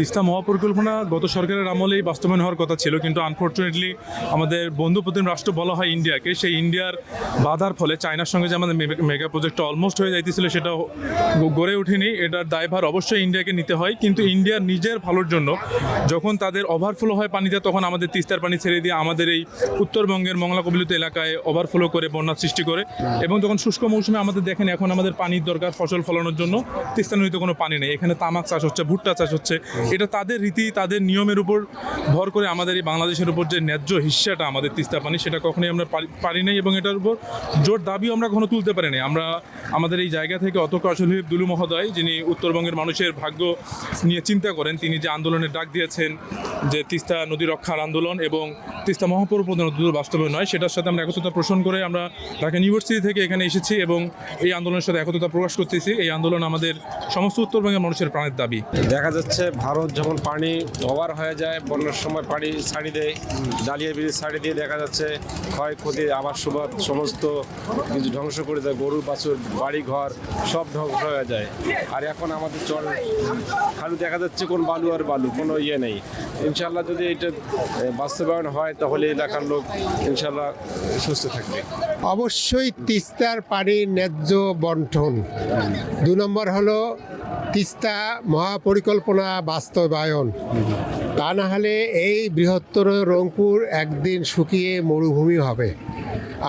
তিস্তা মহাপরিকল্পনা গত সরকারের আমলেই বাস্তবায়ন হওয়ার কথা ছিল, কিন্তু আনফর্চুনেটলি আমাদের বন্ধু প্রতিম রাষ্ট্র বলা হয় ইন্ডিয়াকে। সেই ইন্ডিয়ার বাধার ফলে চায়নার সঙ্গে যে আমাদের মেগা প্রজেক্টটা অলমোস্ট হয়ে যাইতেছিল সেটা গড়ে ওঠেনি। এটার দায়ভার অবশ্যই ইন্ডিয়াকে নিতে হয়, কিন্তু ইন্ডিয়ার নিজের ভালোর জন্য যখন তাদের ওভারফ্লো হয় পানিতে, তখন আমাদের তিস্তার পানি ছেড়ে দিয়ে আমাদের এই উত্তরবঙ্গের মংলা কবিলিত এলাকায় ওভারফ্লো করে বন্যার সৃষ্টি করে। এবং যখন শুষ্ক মৌসুমে আমাদের দেখেন, এখন আমাদের পানির দরকার ফসল ফলানোর জন্য। তিস্তা নদীতে কোনো পানি নেই। এখানে তামাক চাষ হচ্ছে, ভুট্টা চাষ হচ্ছে। এটা তাদের রীতি, তাদের নিয়মের উপর ভর করে আমাদের এই বাংলাদেশের উপর যে ন্যায্য হিস্যাটা আমাদের তিস্তা পানি, সেটা কখনোই আমরা পারি- নাই এবং এটার উপর জোর দাবি আমরা কখনো তুলতে পারি নাই। আমরা আমাদের এই জায়গা থেকে অত আসলে দুলু মহোদয়, যিনি উত্তরবঙ্গের মানুষের ভাগ্য নিয়ে চিন্তা করেন, তিনি যে আন্দোলনের ডাক দিয়েছেন যে তিস্তা নদী রক্ষার আন্দোলন এবং তিস্তা মহাপরিকল্পনা দ্রুত বাস্তবায়ন নয় সেটার সাথে আমরা একত্রতা পোষণ করে আমরা ঢাকা ইউনিভার্সিটি থেকে এখানে এসেছি এবং এই আন্দোলনের সাথে একত্রতা প্রকাশ করতেছি। এই আন্দোলন আমাদের সমস্ত উত্তরবঙ্গের মানুষের প্রাণের দাবি। দেখা যাচ্ছে ভারত যখন পানি ওভার হয়ে যায়, বন্যার সময় পানি ছাড়ি দেয়, ডালিয়া ব্রিজ ছাড়ি দিয়ে দেখা যাচ্ছে ক্ষয়ক্ষতি আবার সুবাদ সমস্ত কিছু ধ্বংস করে দেয়, গরু, বাছুর বাড়ি ঘর সব ধ্বংস হয়ে যায়। আর এখন আমাদের চল খালি দেখা যাচ্ছে কোন বালু আর বালু, কোনো ইয়ে নেই। ইনশাল্লাহ যদি এটা বাস্তবায়ন হয়, তাহলে এলাকার লোক ইনশাল্লাহ সুস্থ থাকবে। অবশ্যই তিস্তার পানির ন্যায্য বন্টন। দু নম্বর হলো তিস্তা মহাপরিকল্পনা বাস্তবায়ন। তা না হলে এই বৃহত্তর রংপুর একদিন শুকিয়ে মরুভূমি হবে।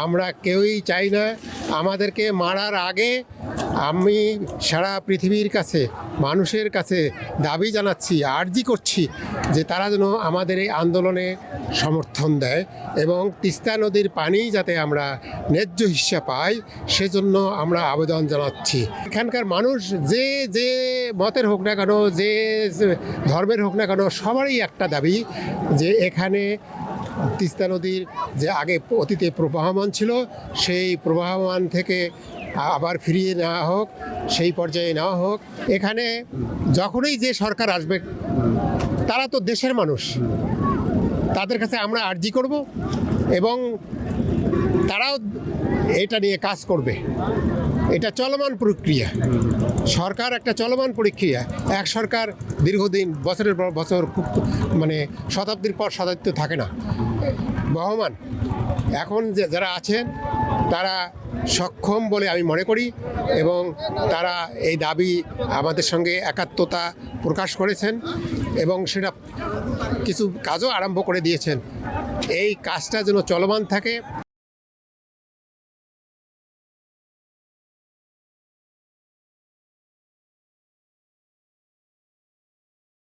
আমরা কেউই চাই না আমাদেরকে মারার আগে আমি সারা পৃথিবীর কাছে, মানুষের কাছে দাবি জানাচ্ছি, আর্জি করছি যে তারা যেন আমাদের এই আন্দোলনে সমর্থন দেয় এবং তিস্তা নদীর পানি যাতে আমরা ন্যায্য হিস্সা পাই, সেজন্য আমরা আবেদন জানাচ্ছি। এখানকার মানুষ যে যে মতের হোক না কেন যে ধর্মের হোক না কেন, সবারই একটা দাবি যে এখানে তিস্তা নদীর যে আগে অতীতে প্রবাহমান ছিল, সেই প্রবাহমান থেকে আবার ফিরিয়ে নেওয়া হোক, সেই পর্যায়ে নেওয়া হোক। এখানে যখনই যে সরকার আসবে, তারা তো দেশের মানুষ। তাদের কাছে আমরা আর্জি করব এবং তারাও এটা নিয়ে কাজ করবে। এটা চলমান প্রক্রিয়া। সরকার একটা চলমান প্রক্রিয়া। এক সরকার দীর্ঘদিন, বছরের পর বছর মানে শতাব্দীর পর শতাব্দী থাকে না। বহমান। এখন যে যারা আছেন, তারা সক্ষম বলে আমি মনে করি এবং তারা এই দাবি আমাদের সঙ্গে একাত্মতা প্রকাশ করেছেন এবং সেটা কিছু কাজও আরম্ভ করে দিয়েছেন। এই কাজটা যেন চলমান থাকে